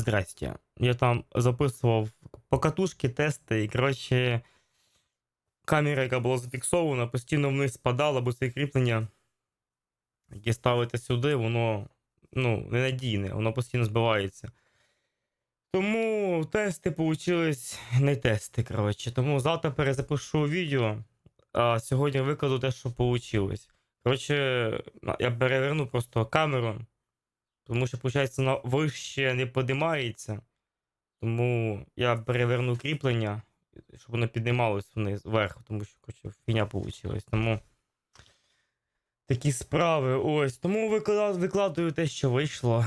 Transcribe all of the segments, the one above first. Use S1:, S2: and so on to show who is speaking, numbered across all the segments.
S1: здрасте. Я там записував покатушки, тести, і коротше, камера, яка була зафіксована, постійно вниз спадала, бо це кріплення, яке ставите сюди, воно ну, ненадійне, воно постійно збивається. Тому тести получились не тести, коротше. Тому завтра перезапишу відео, а сьогодні викладу те, що вийшло. Коротше, я переверну просто камеру, тому що, виходить, вона вище не піднімається. Тому я переверну кріплення, щоб воно піднімалось вниз вверх, тому що коротше, фігня вийшла. Тому такі справи. Ось. Тому викладаю, те, що вийшло.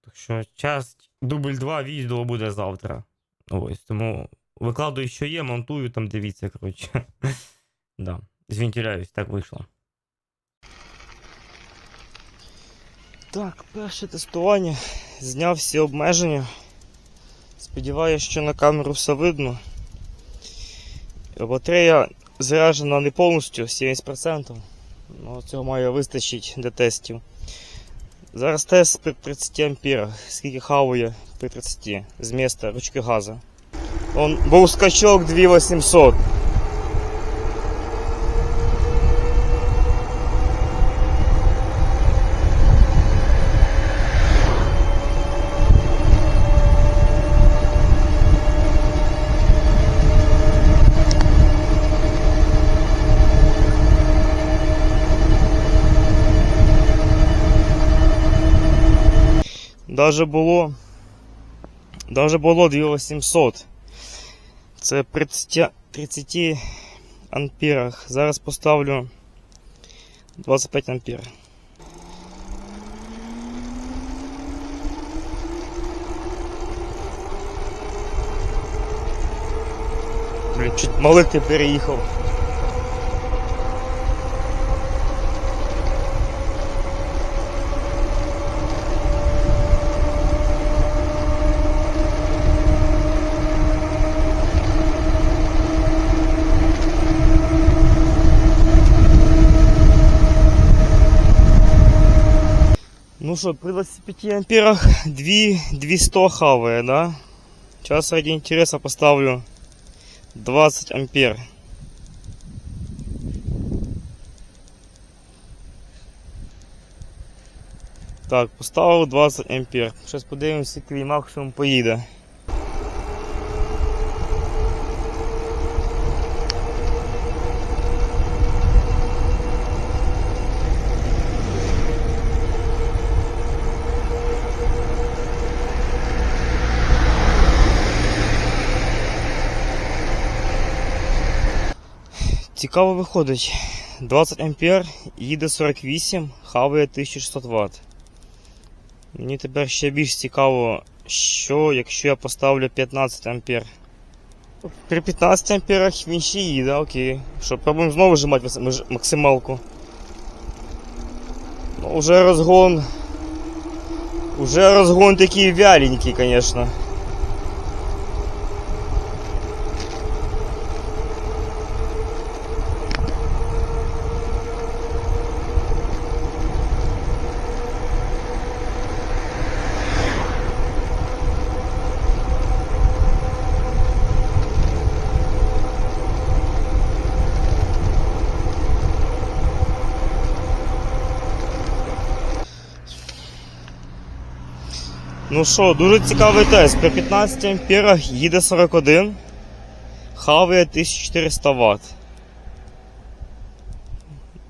S1: Так що час дубль 2 відео буде завтра. Ось. Тому викладаю, що є, монтую там, дивіться, коротше. да. Звінтіляюсь, так вийшло. Так, перше тестування. Зняв всі обмеження. Сподіваюся, що на камеру все видно. Батарея заряджена не повністю, 70%. Ну, цього має вистачить для тестів. Зараз тест при 30 ампірах. Скільки хаває при 30 з міста ручки газу. Он був скачок 2800. Даже було. Даже було 2800. Це при 30, 30 ампірах. Зараз поставлю 25 ампер. Блін, чуть малик переїхав. Ну что, при 25 амперах 2 200 хавая, да? Сейчас ради интереса поставлю 20 ампер. Так, поставив 20 ампер. Зараз подивимся який максимум поїде. Цікаво виходить. 20 ампер, їде 48, хаває 1600 Вт. Мені тепер ще більш цікаво, що якщо я поставлю 15 ампер. При 15 амперах він ще їде, окей. Що, пробуємо знову вжимати максималку. Ну, уже розгон. Уже розгон такий вяленький, конечно. Ну що, дуже цікавий тест. При 15 амперах їде 41, хаває 1400 Вт.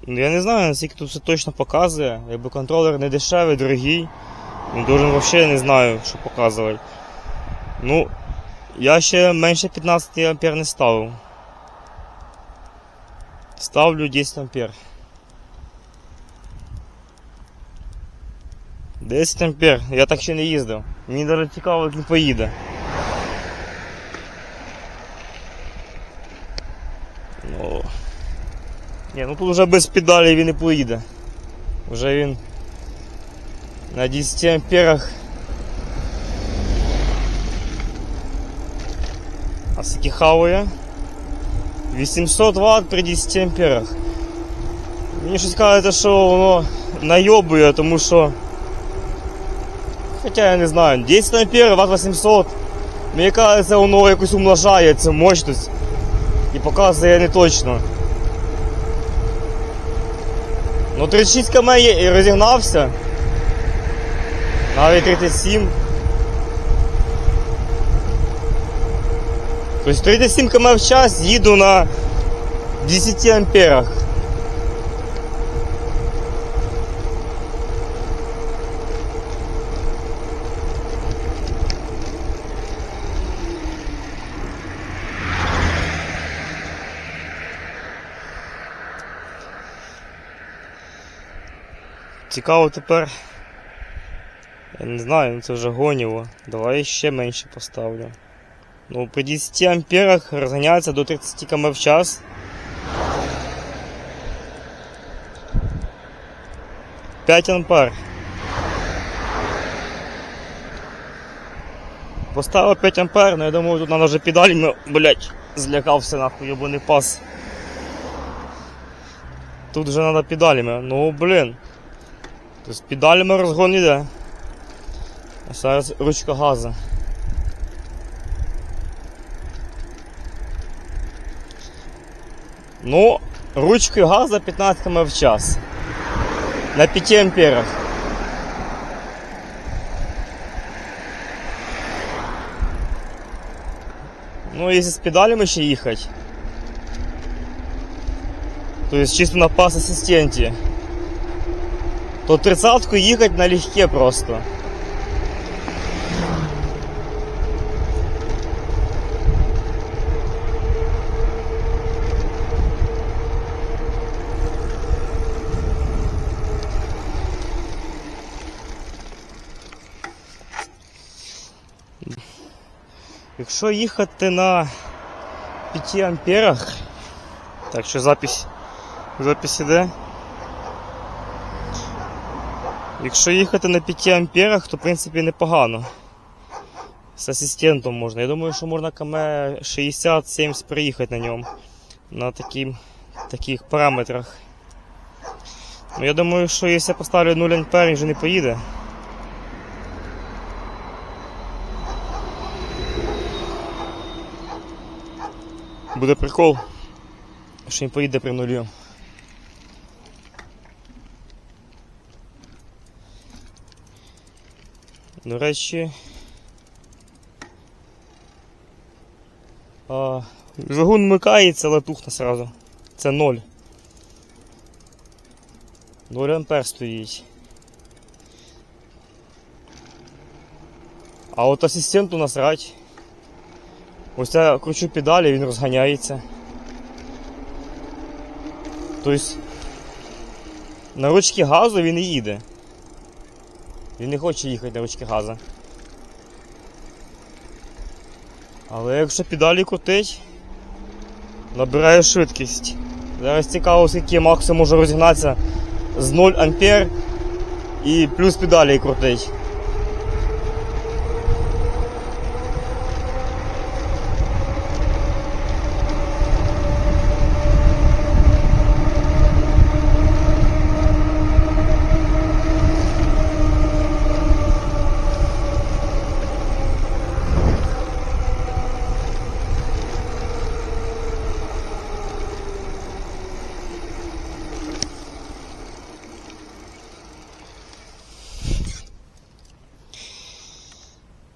S1: Ну, Я не знаю, наскільки тут все точно показує. Якби контролер не дешевий, дорогий. Він должен взагалі не знаю, що показувати. Ну, я ще менше 15 ампер не ставив. Ставлю 10 ампер. 10 ампер. Я так ще не їздив. Мені навіть цікаво, як він поїде. Ну. Ні, ну тут вже без педалі він не поїде. Вже він на 10 амперах. А скільки хаває? 800 Вт при 10 амперах. Мені щось кажеться, що воно найобує, тому що
S2: Хоча я не знаю, 10 ампер, ват 800. Мені кажеться, воно якось умножає цю мощність і показує не точно. Ну 36 км і розігнався. Навіть 37. Тобто 37 км в час їду на 10 амперах. Цікаво тепер. Я не знаю, ну це вже гоніво. Давай ще менше поставлю. Ну, при 10 амперах розганяється до 30 км в час. П'ять ампер. Поставив 5 ампер, но я думаю, тут надо вже педалі, ну, блять, злякався нахуй, йобаний пас. Тут вже треба педалями. Ну, блін. З педалями розгон іде. А зараз ручка газу. Ну, ручкою газа 15 км в час. На 5 амперах. Ну, если с педалями еще ехать, то есть чисто на пас-ассистенте, то тридцатку ехать налегке просто. Якщо їхати на 5 амперах, так що запись, запись іде. Якщо їхати на 5 амперах, то в принципі непогано. З асистентом можна. Я думаю, що можна км 60-70 приїхати на ньому. На таким, таких параметрах. Ну, я думаю, що якщо я поставлю 0 ампер, він вже не поїде. Буде прикол, що він поїде при нулі. До речі. А, двигун вмикається, але тухне сразу. Це 0. 0 ампер стоїть. А от асистенту насрать. Ось я кручу педалі, він розганяється. Тобто на ручки газу він і їде. Він не хоче їхати на ручки газа. Але якщо педалі крутить, набирає швидкість. Зараз цікаво, скільки Максу може розігнатися з 0 ампер і плюс педалі крутить.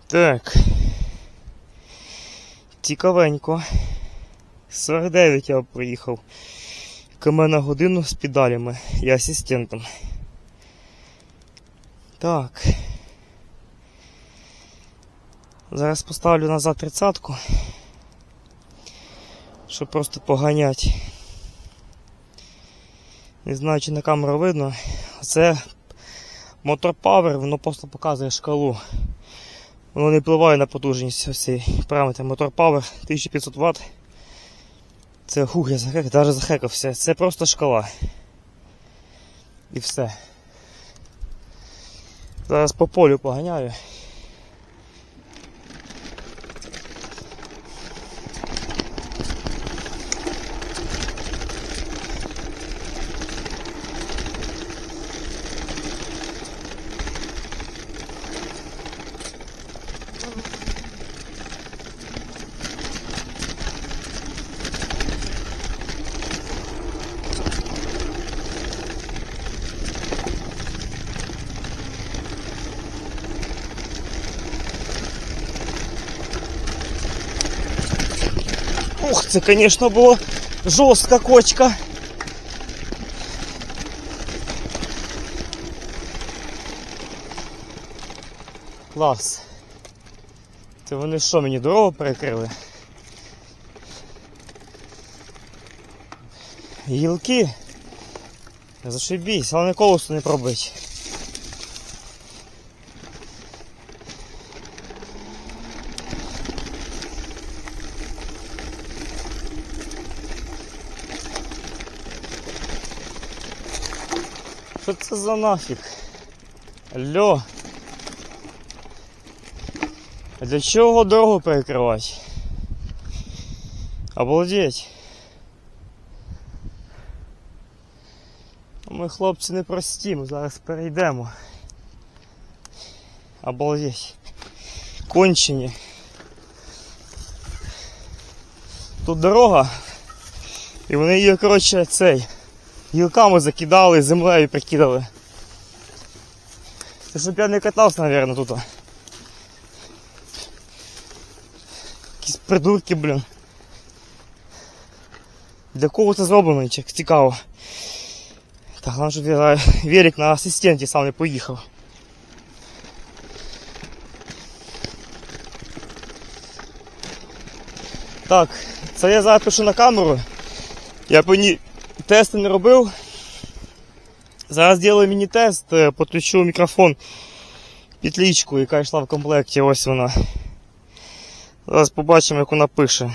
S2: Так. Цікавенько. 49 я приїхав. КМ на годину з педалями і асистентом. Так. Зараз поставлю назад тридцатку. Щоб просто поганять. Не знаю, чи на камеру видно. Це мотор Power, воно просто показує шкалу. Воно не впливає на потужність ось цей параметр. Мотор Power 1500 Вт. Це хух, я захек, навіть захекався. Це просто шкала. І все. Зараз по полю поганяю. це, звісно, було жорстка кочка. Клас. Це вони що, мені дорогу перекрили? Гілки. Зашибісь, але колесо не пробить. Що це за нафіг? Алло. А для чого дорогу перекривати? Обалдеть. Ми хлопці не прості, ми зараз перейдемо. Обалдеть. Кончені. Тут дорога. І вони її, коротше, цей. Гілками закидали, землею прикидали. Це щоб я не катався, мабуть, тут. Якісь придурки, блін. Для кого це зроблено, чи- цікаво. Так, головне, щоб я велик на асистенті сам не поїхав. Так, це я зараз пишу на камеру. Я по ній тести не робив. Зараз зроблю міні-тест, е, підключу мікрофон петличку, яка йшла в комплекті, ось вона. Зараз побачимо, як вона пише.